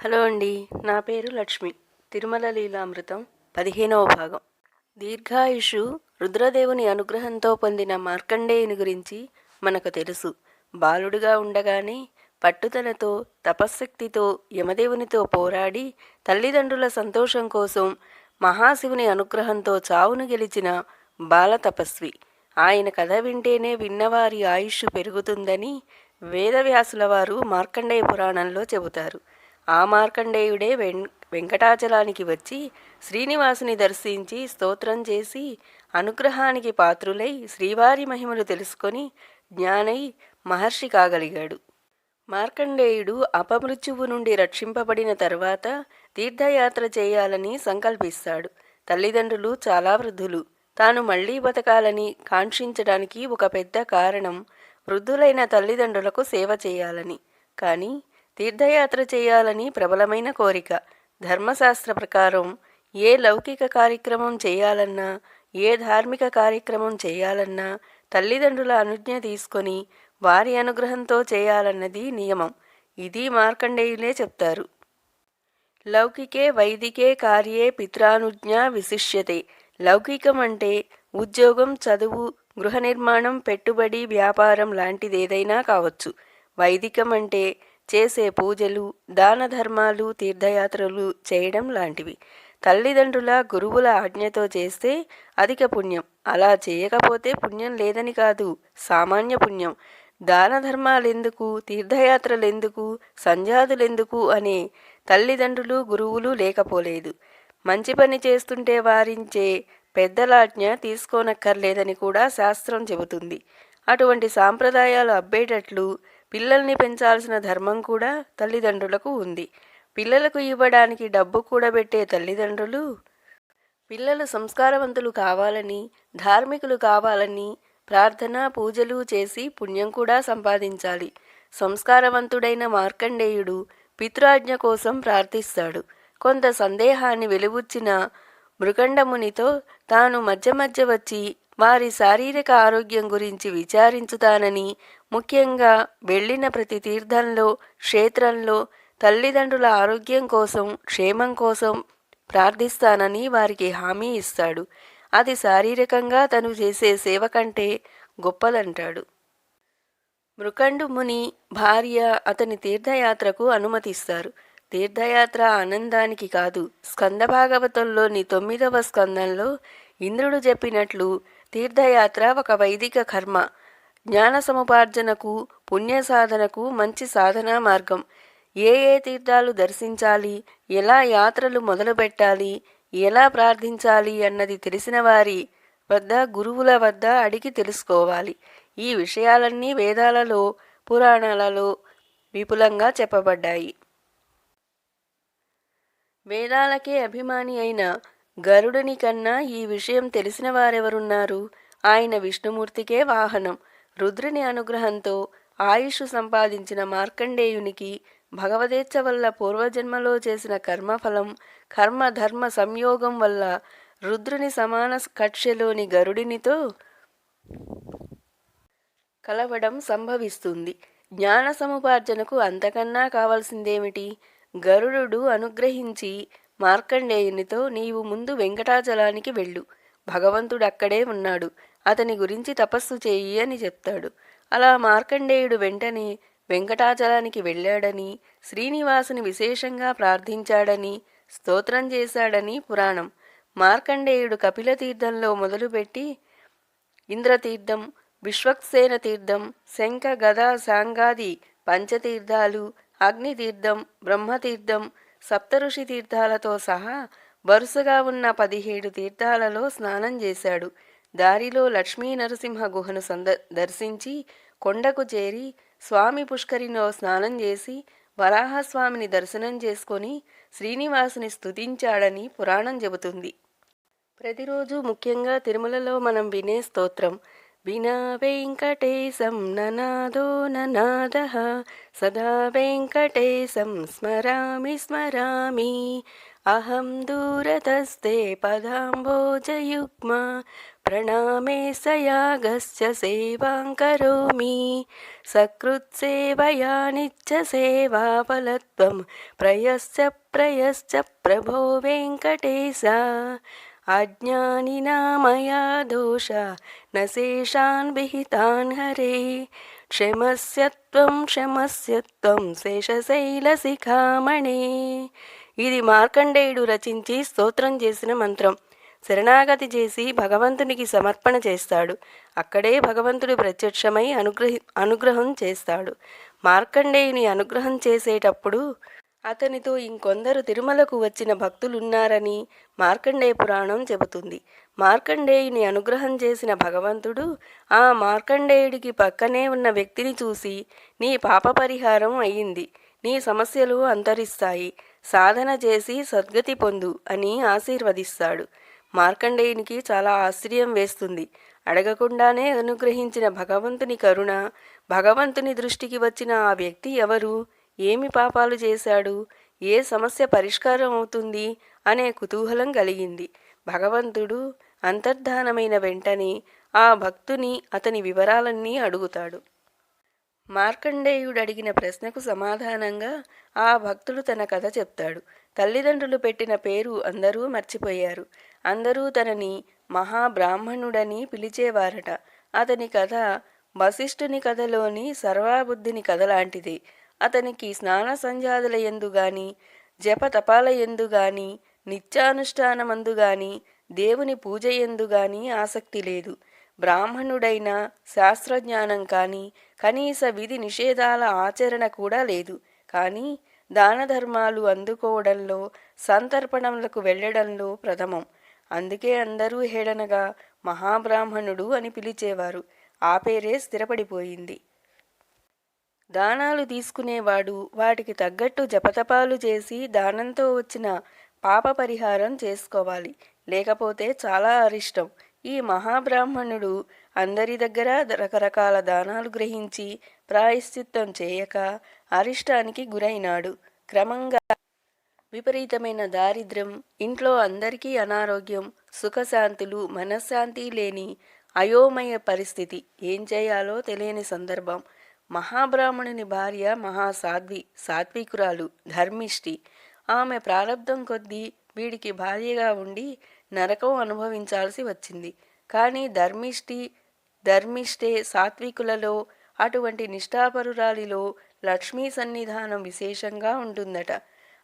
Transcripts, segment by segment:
Hello అండి నా పేరు లక్ష్మి. తిరుమల లీలామృతం పదిహేనవ భాగం. దీర్ఘాయుషు రుద్రదేవుని అనుగ్రహంతో పొందిన మార్కండేయుని గురించి మనకు తెలుసు. బాలుడుగా ఉండగానే పట్టుదలతో తపశ్శక్తితో యమదేవునితో పోరాడి తల్లిదండ్రుల సంతోషం కోసం మహాశివుని అనుగ్రహంతో చావును గెలిచిన బాల తపస్వి. ఆయన కథ వింటేనే విన్నవారి ఆయుష్ పెరుగుతుందని వేదవ్యాసుల వారు మార్కండేయ పురాణంలో చెబుతారు. ఆ మార్కండేయుడే వెం వెంకటాచలానికి వచ్చి శ్రీనివాసుని దర్శించి స్తోత్రం చేసి అనుగ్రహానికి పాత్రులై శ్రీవారి మహిమలు తెలుసుకొని జ్ఞానై మహర్షి కాగలిగాడు. మార్కండేయుడు అపమృత్యువు నుండి రక్షింపబడిన తర్వాత తీర్థయాత్ర చేయాలని సంకల్పిస్తాడు. తల్లిదండ్రులు చాలా వృద్ధులు. తాను మళ్ళీ బతకాలని కాంక్షించడానికి ఒక పెద్ద కారణం వృద్ధులైన తల్లిదండ్రులకు సేవ చేయాలని. కానీ తీర్థయాత్ర చేయాలని ప్రబలమైన కోరిక. ధర్మశాస్త్ర ప్రకారం ఏ లౌకిక కార్యక్రమం చేయాలన్నా ఏ ధార్మిక కార్యక్రమం చేయాలన్నా తల్లిదండ్రుల అనుజ్ఞ తీసుకొని వారి అనుగ్రహంతో చేయాలన్నది నియమం. ఇది మార్కండేయులే చెప్తారు. లౌకికే వైదికే కార్యే పిత్రానుజ్ఞ విశిష్యతే. లౌకికం అంటే ఉద్యోగం చదువు గృహ నిర్మాణం పెట్టుబడి వ్యాపారం లాంటిదేదైనా కావచ్చు. వైదికం అంటే చేసే పూజలు దాన ధర్మాలు తీర్థయాత్రలు చేయడం లాంటివి. తల్లిదండ్రుల గురువుల ఆజ్ఞతో చేస్తే అధిక పుణ్యం. అలా చేయకపోతే పుణ్యం లేదని కాదు సామాన్య పుణ్యం. దాన ధర్మాలెందుకు తీర్థయాత్రలెందుకు సంజాతులెందుకు అనే తల్లిదండ్రులు గురువులు లేకపోలేదు. మంచి పని చేస్తుంటే వారించే పెద్దలాజ్ఞ తీసుకోనక్కర్లేదని కూడా శాస్త్రం చెబుతుంది. అటువంటి సాంప్రదాయాలు అబ్బేటట్లు పిల్లల్ని పెంచాల్సిన ధర్మం కూడా తల్లిదండ్రులకు ఉంది. పిల్లలకు ఇవ్వడానికి డబ్బు కూడబెట్టే తల్లిదండ్రులు పిల్లలు సంస్కారవంతులు కావాలని ధార్మికులు కావాలని ప్రార్థన పూజలు చేసి పుణ్యం కూడా సంపాదించాలి. సంస్కారవంతుడైన మార్కండేయుడు పితృజ్ఞ కోసం ప్రార్థిస్తాడు. కొంత సందేహాన్ని వెలుబుచ్చిన మృగండమునితో తాను మధ్య మధ్య వచ్చి వారి శారీరక ఆరోగ్యం గురించి విచారించుతానని ముఖ్యంగా వెళ్ళిన ప్రతి తీర్థంలో క్షేత్రంలో తల్లిదండ్రుల ఆరోగ్యం కోసం క్షేమం కోసం ప్రార్థిస్తానని వారికి హామీ ఇస్తాడు. అది శారీరకంగా తను చేసే సేవ కంటే గొప్పదంటాడు. మృకండు ముని భార్య అతని తీర్థయాత్రకు అనుమతిస్తారు. తీర్థయాత్ర ఆనందానికి కాదు స్కందభాగవతంలోని తొమ్మిదవ స్కందంలో ఇంద్రుడు చెప్పినట్లు తీర్థయాత్ర ఒక వైదిక కర్మ. జ్ఞాన సముపార్జనకు పుణ్య సాధనకు మంచి సాధనా మార్గం. ఏ ఏ తీర్థాలు దర్శించాలి ఎలా యాత్రలు మొదలుపెట్టాలి ఎలా ప్రార్థించాలి అన్నది తెలిసిన వారి వద్ద గురువుల వద్ద అడిగి తెలుసుకోవాలి. ఈ విషయాలన్నీ వేదాలలో పురాణాలలో విపులంగా చెప్పబడ్డాయి. వేదాలకే అభిమాని అయిన గరుడుని కన్నా ఈ విషయం తెలిసిన వారెవరున్నారు? ఆయన విష్ణుమూర్తికే వాహనం. రుద్రుని అనుగ్రహంతో ఆయుష్ సంపాదించిన మార్కండేయునికి భగవదేచ్ఛ వల్ల పూర్వజన్మలో చేసిన కర్మఫలం కర్మ ధర్మ సంయోగం వల్ల రుద్రుని సమాన కక్షలోని గరుడినితో కలవడం సంభవిస్తుంది. జ్ఞాన సముపార్జనకు అంతకన్నా కావలసిందేమిటి? గరుడు అనుగ్రహించి మార్కండేయునితో నీవు ముందు వెంకటాచలానికి వెళ్ళు. భగవంతుడు అక్కడే ఉన్నాడు. అతని గురించి తపస్సు చేయి అని చెప్తాడు. అలా మార్కండేయుడు వెంటనే వెంకటాచలానికి వెళ్ళాడని శ్రీనివాసుని విశేషంగా ప్రార్థించాడని స్తోత్రం చేశాడని పురాణం. మార్కండేయుడు కపిలతీర్థంలో మొదలుపెట్టి ఇంద్రతీర్థం విశ్వక్సేన తీర్థం శంఖ గద సాంగాది పంచతీర్థాలు అగ్నితీర్థం బ్రహ్మతీర్థం సప్తఋషి తీర్థాలతో సహా వరుసగా ఉన్న పదిహేడు తీర్థాలలో స్నానం చేశాడు. దారిలో లక్ష్మీ నరసింహ గుహను సంద దర్శించి కొండకు చేరి స్వామి పుష్కరిలో స్నానం చేసి వరాహస్వామిని దర్శనం చేసుకొని శ్రీనివాసుని స్తుతించాడని పురాణం చెబుతుంది. ప్రతిరోజు ముఖ్యంగా తిరుమలలో మనం వినే స్తోత్రం विना वेङ्कटेशं ननादो ननादः सदा वेङ्कटेशं स्मरामि स्मरामि। अहं दूरतस्ते पदाम्बोजयुग्मा प्रणामे स यागस्य सेवां करोमि। सकृत्सेवया च सेवाफलत्वं प्रयश्च प्रयश्च प्रभो वेङ्कटेश। ప్రభో వెంకటేశ అజ్ఞానినా మయా దోష న శేషాన్ విహితాన్ హరే. క్షమస్యత్వం క్షమస్యత్వం శేషశైలశిఖామణే ఇది మార్కండేయుడు రచించి స్తోత్రం చేసిన మంత్రం. శరణాగతి చేసి భగవంతునికి సమర్పణ చేస్తాడు. అక్కడే భగవంతుడు ప్రత్యక్షమై అనుగ్రహి అనుగ్రహం చేస్తాడు. మార్కండేయుని అనుగ్రహం చేసేటప్పుడు అతనితో ఇంకొందరు తిరుమలకు వచ్చిన భక్తులున్నారని మార్కండేయ పురాణం చెబుతుంది. మార్కండేయుని అనుగ్రహం చేసిన భగవంతుడు ఆ మార్కండేయుడికి పక్కనే ఉన్న వ్యక్తిని చూసి నీ పాప పరిహారం అయ్యింది నీ సమస్యలు అంతరిస్తాయి. సాధన చేసి సద్గతి పొందు అని ఆశీర్వదిస్తాడు. మార్కండేయునికి చాలా ఆశ్చర్యం వేస్తుంది. అడగకుండానే అనుగ్రహించిన భగవంతుని కరుణ భగవంతుని దృష్టికి వచ్చిన ఆ వ్యక్తి ఎవరు? ఏమి పాపాలు చేశాడు? ఏ సమస్య పరిష్కారం అవుతుంది? అనే కుతూహలం కలిగింది. భగవంతుడు అంతర్ధానమైన వెంటనే ఆ భక్తుని అతని వివరాలన్నీ అడుగుతాడు. మార్కండేయుడు అడిగిన ప్రశ్నకు సమాధానంగా ఆ భక్తుడు తన కథ చెప్తాడు. తల్లిదండ్రులు పెట్టిన పేరు అందరూ మర్చిపోయారు. అందరూ తనని మహాబ్రాహ్మణుడని పిలిచేవారట. అతని కథ వశిష్ఠుని కథలోని సర్వాబుద్ధిని కథ లాంటిది. అతనికి స్నాన సంధ్యాదుల ఎందు గాని జప తపాల ఎందు గాని నిత్యానుష్ఠానమందు గాని దేవుని పూజ ఎందు గాని ఆసక్తి లేదు. బ్రాహ్మణుడైన శాస్త్రజ్ఞానం కానీ కనీస విధి నిషేధాల ఆచరణ కూడా లేదు. కానీ దాన ధర్మాలు అందుకోవడంలో సంతర్పణములకు వెళ్ళడంలో ప్రథమం. అందుకే అందరూ హేళనగా మహాబ్రాహ్మణుడు అని పిలిచేవారు. ఆ పేరే స్థిరపడిపోయింది. దానాలు తీసుకునేవాడు. వాటికి తగ్గట్టు జపతపాలు చేసి దానంతో వచ్చిన పాప పరిహారం చేసుకోవాలి. లేకపోతే చాలా అరిష్టం. ఈ మహాబ్రాహ్మణుడు అందరి దగ్గర రకరకాల దానాలు గ్రహించి ప్రాయశ్చిత్తం చేయక అరిష్టానికి గురైనాడు. క్రమంగా విపరీతమైన దారిద్ర్యం ఇంట్లో అందరికీ అనారోగ్యం సుఖశాంతులు మనశ్శాంతి లేని అయోమయ పరిస్థితి. ఏం చేయాలో తెలియని సందర్భం. మహాబ్రాహ్మణుని భార్య మహాసాధ్వి సాత్వికురాలు ధర్మిష్టి ఆమె ప్రారంధం కొద్దీ వీడికి భార్యగా ఉండి నరకం అనుభవించాల్సి వచ్చింది. కానీ ధర్మిష్టి ధర్మిష్టే సాత్వికులలో అటువంటి నిష్ఠాపరురాలిలో లక్ష్మీ సన్నిధానం విశేషంగా ఉంటుందట.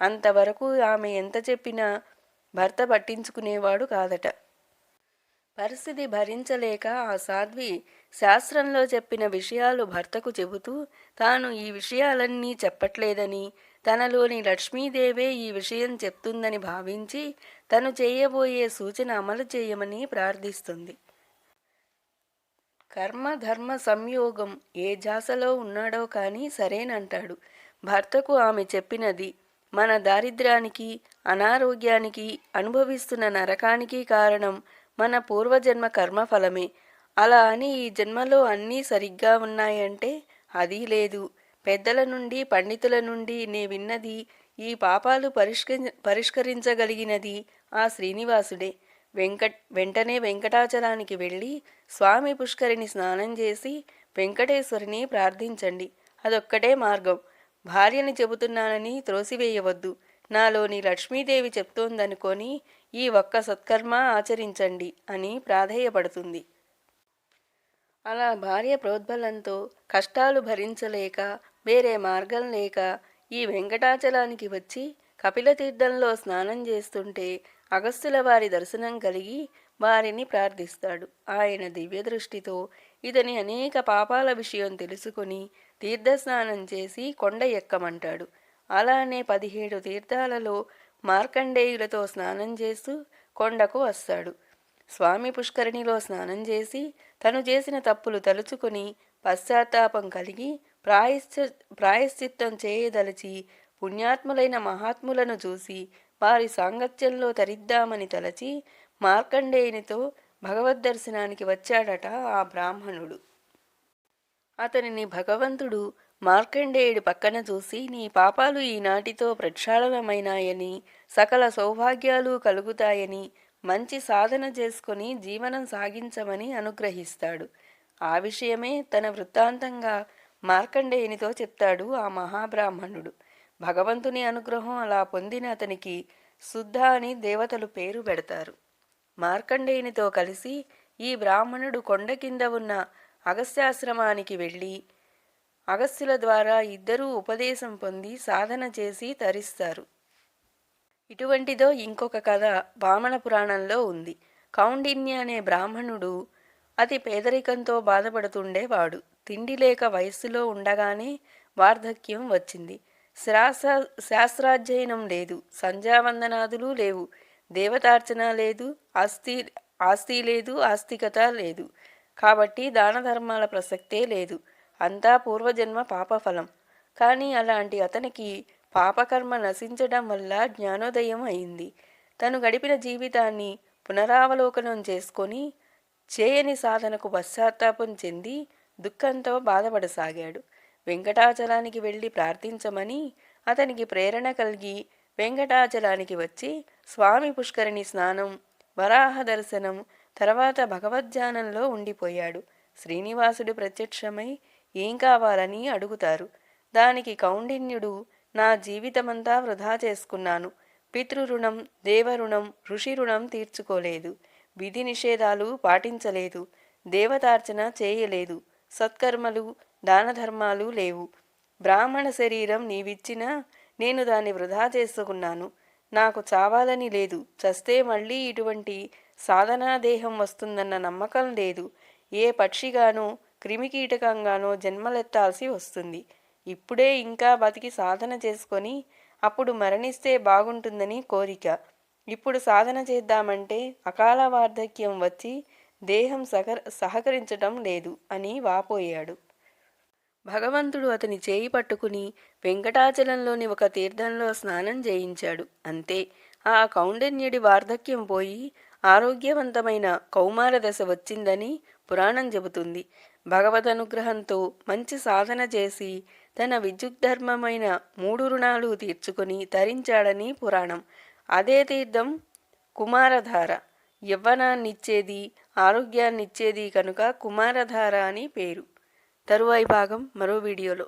అంతవరకు ఆమె ఎంత చెప్పినా భర్త పట్టించుకునేవాడు కాదట. పరిస్థితి భరించలేక ఆ సాధ్వి శాస్త్రంలో చెప్పిన విషయాలు భర్తకు చెబుతూ తాను ఈ విషయాలన్నీ చెప్పట్లేదని తనలోని లక్ష్మీదేవే ఈ విషయం చెప్తుందని భావించి తను చేయబోయే సూచన అమలు చేయమని ప్రార్థిస్తుంది. కర్మ ధర్మ సంయోగం ఏ జాసలో ఉన్నాడో కానీ సరేనంటాడు. భర్తకు ఆమె చెప్పినది మన దారిద్ర్యానికి అనారోగ్యానికి అనుభవిస్తున్న నరకానికి కారణం మన పూర్వజన్మ కర్మఫలమే. అలా అని ఈ జన్మలో అన్నీ సరిగ్గా ఉన్నాయంటే అది లేదు. పెద్దల నుండి పండితుల నుండి నే విన్నది ఈ పాపాలు పరిష్క పరిష్కరించగలిగినది ఆ శ్రీనివాసుడే. వెంకట్ వెంటనే వెంకటాచలానికి వెళ్ళి స్వామి పుష్కరిని స్నానం చేసి వెంకటేశ్వరిని ప్రార్థించండి. అదొక్కటే మార్గం. భార్యని చెబుతున్నానని త్రోసివేయవద్దు. నాలోని లక్ష్మీదేవి చెప్తోందనుకొని ఈ ఒక్క సత్కర్మ ఆచరించండి అని ప్రాధేయపడుతుంది. అలా భార్య ప్రోద్బలంతో కష్టాలు భరించలేక వేరే మార్గం లేక ఈ వెంకటాచలానికి వచ్చి కపిలతీర్థంలో స్నానం చేస్తుంటే అగస్తుల వారి దర్శనం కలిగి వారిని ప్రార్థిస్తాడు. ఆయన దివ్యదృష్టితో ఇతని అనేక పాపాల విషయం తెలుసుకొని తీర్థస్నానం చేసి కొండ ఎక్కమంటాడు. అలానే పదిహేడు తీర్థాలలో మార్కండేయులతో స్నానం చేస్తూ కొండకు వస్తాడు. స్వామి పుష్కరిణిలో స్నానం చేసి తను చేసిన తప్పులు తలుచుకొని పశ్చాత్తాపం కలిగి ప్రాయశ్చ ప్రాయశ్చిత్తం చేయదలచి పుణ్యాత్ములైన మహాత్ములను చూసి వారి సాంగత్యంలో తరిద్దామని తలచి మార్కండేయునితో భగవద్ దర్శనానికి వచ్చాడట ఆ బ్రాహ్మణుడు. అతనిని భగవంతుడు మార్కండేయుడు పక్కన చూసి నీ పాపాలు ఈనాటితో ప్రక్షాళనమైనాయని సకల సౌభాగ్యాలు కలుగుతాయని మంచి సాధన చేసుకొని జీవనం సాగించమని అనుగ్రహిస్తాడు. ఆ విషయమే తన వృత్తాంతంగా మార్కండేయునితో చెప్తాడు ఆ మహాబ్రాహ్మణుడు. భగవంతుని అనుగ్రహం అలా పొందిన అతనికి శుద్ధ అని దేవతలు పేరు పెడతారు. మార్కండేయునితో కలిసి ఈ బ్రాహ్మణుడు కొండ కింద ఉన్న అగస్త్యాశ్రమానికి వెళ్ళి అగస్త్యుల ద్వారా ఇద్దరూ ఉపదేశం పొంది సాధన చేసి తరిస్తారు. ఇటువంటిదో ఇంకొక కథ వామన పురాణంలో ఉంది. కౌండిన్య అనే బ్రాహ్మణుడు అతి పేదరికంతో బాధపడుతుండేవాడు తిండి లేక వయస్సులో ఉండగానే వార్ధక్యం వచ్చింది. శాస్త్ర శాస్త్రాధ్యయనం లేదు. సంధ్యావందనాదులు లేవు. దేవతార్చన లేదు. ఆస్తి ఆస్తి లేదు. ఆస్తికత లేదు. కాబట్టి దాన ధర్మాల ప్రసక్తే లేదు. అంతా పూర్వజన్మ పాపఫలం. కానీ అలాంటి అతనికి పాపకర్మ నశించడం వల్ల జ్ఞానోదయం అయింది. తను గడిపిన జీవితాన్ని పునరావలోకనం చేసుకొని చేయని సాధనకు పశ్చాత్తాపం చెంది దుఃఖంతో బాధపడసాగాడు. వెంకటాచలానికి వెళ్ళి ప్రార్థించమని అతనికి ప్రేరణ కలిగి వెంకటాచలానికి వచ్చి స్వామి పుష్కరిణి స్నానం వరాహ దర్శనం తర్వాత భగవద్ధ్యానంలో ఉండిపోయాడు. శ్రీనివాసుడు ప్రత్యక్షమై ఏం కావాలని అడుగుతారు. దానికి కౌండిన్యుడు నా జీవితమంతా వృధా చేసుకున్నాను. పితృరుణం దేవరుణం ఋషి రుణం తీర్చుకోలేదు. విధి నిషేధాలు పాటించలేదు. దేవతార్చన చేయలేదు. సత్కర్మలు దానధర్మాలు లేవు. బ్రాహ్మణ శరీరం నీవిచ్చినా నేను దాన్ని వృధా చేసుకున్నాను. నాకు చావాలని లేదు. చస్తే మళ్ళీ ఇటువంటి సాధనా దేహం వస్తుందన్న నమ్మకం లేదు. ఏ పక్షిగానో క్రిమికీటకంగానో జన్మలెత్తాల్సి వస్తుంది. ఇప్పుడే ఇంకా బతికి సాధన చేసుకొని అప్పుడు మరణిస్తే బాగుంటుందని కోరిక. ఇప్పుడు సాధన చేద్దామంటే అకాల వార్ధక్యం వచ్చి దేహం సహ సహకరించటం లేదు అని వాపోయాడు. భగవంతుడు అతని చేయి పట్టుకుని వెంకటాచలంలోని ఒక తీర్థంలో స్నానం చేయించాడు. అంతే. ఆ కౌండన్యుడి వార్ధక్యం పోయి ఆరోగ్యవంతమైన కౌమార దశ వచ్చిందని పురాణం చెబుతుంది. భగవద్ అనుగ్రహంతో మంచి సాధన చేసి తన విద్యుద్ధర్మమైన మూడు రుణాలు తీర్చుకుని తరించాడని పురాణం. అదే తీర్థం కుమారధార. యవ్వనాన్నిచ్చేది ఆరోగ్యాన్నిచ్చేది కనుక కుమారధార అని పేరు. తరువాయి భాగం మరో వీడియోలో.